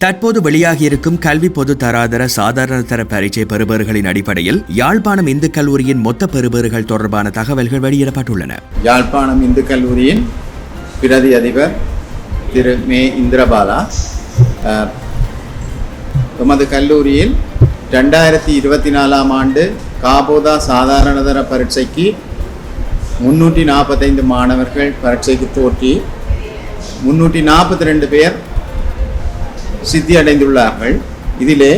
தற்போது வெளியாகியிருக்கும் கல்வி பொது தராதர சாதாரண தர பரீட்சை பெறுபேறுகளின் அடிப்படையில் யாழ்ப்பாணம் இந்து கல்லூரியின் மொத்த பெறுபேறுகள் தொடர்பான தகவல்கள் வெளியிடப்பட்டுள்ளன. யாழ்ப்பாணம் இந்து கல்லூரியின் பிரதி அதிபர் திரு மே இந்திரபாலா அஹ், எமது கல்லூரியில் ரெண்டாயிரத்தி இருபத்தி நாலாம் ஆண்டு காபோதா சாதாரணதர பரீட்சைக்கு முன்னூற்றி நாற்பத்தைந்து மாணவர்கள் பரீட்சைக்கு தோற்றி முன்னூற்றி நாற்பத்தி ரெண்டு பேர் சித்தி அடைந்துள்ளார்கள் இதிலே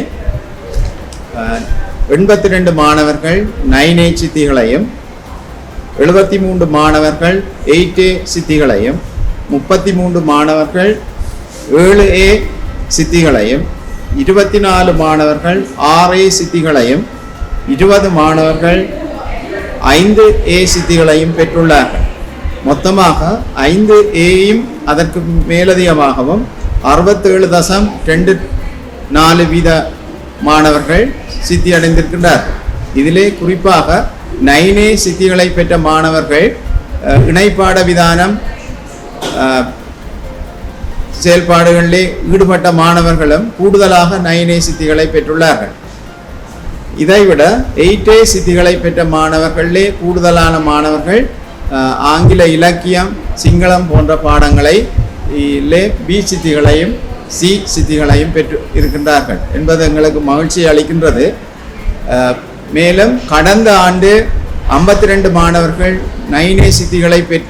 எண்பத்தி ரெண்டு மாணவர்கள் நைன் ஏ சித்திகளையும் எழுபத்தி மூன்று மாணவர்கள் எயிட் ஏ சித்திகளையும் முப்பத்தி மூன்று மாணவர்கள் ஏழு ஏ சித்திகளையும் இருபத்தி நாலு மாணவர்கள் ஆறு ஏ சித்திகளையும் இருபது மாணவர்கள் ஐந்து ஏ சித்திகளையும் பெற்றுள்ளார்கள். மொத்தமாக ஐந்து ஏயும் அதற்கு மேலதிகமாகவும் அறுபத்தேழு தசம் ரெண்டு நாலு வீத மாணவர்கள் சித்தி அடைந்திருக்கின்றார்கள் இதிலே குறிப்பாக நைனே சித்திகளை பெற்ற மாணவர்கள் இணைப்பாட விதானம் செயல்பாடுகளிலே ஈடுபட்ட மாணவர்களும் கூடுதலாக நைனே சித்திகளை பெற்றுள்ளார்கள். இதைவிட எயிட்டே சித்திகளை பெற்ற மாணவர்களே கூடுதலான மாணவர்கள் ஆங்கில இலக்கியம் சிங்களம் போன்ற பாடங்களை லே பி சித்திகளையும் சி சித்திகளையும் பெற்று இருக்கின்றார்கள் என்பது எங்களுக்கு மகிழ்ச்சி அளிக்கின்றது மேலும் கடந்த ஆண்டு ஐம்பத்தி ரெண்டு மாணவர்கள் நைன் ஏ சித்திகளை பெற்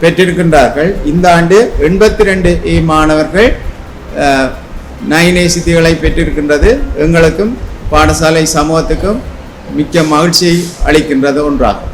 பெற்றிருக்கின்றார்கள் இந்த ஆண்டு எண்பத்தி ரெண்டு ஏ மாணவர்கள் நைனே நைன் ஏ சித்திகளை பெற்றிருக்கின்றது எங்களுக்கும் பாடசாலை சமூகத்துக்கும் மிக்க மகிழ்ச்சியை அளிக்கின்றது ஒன்றாகும்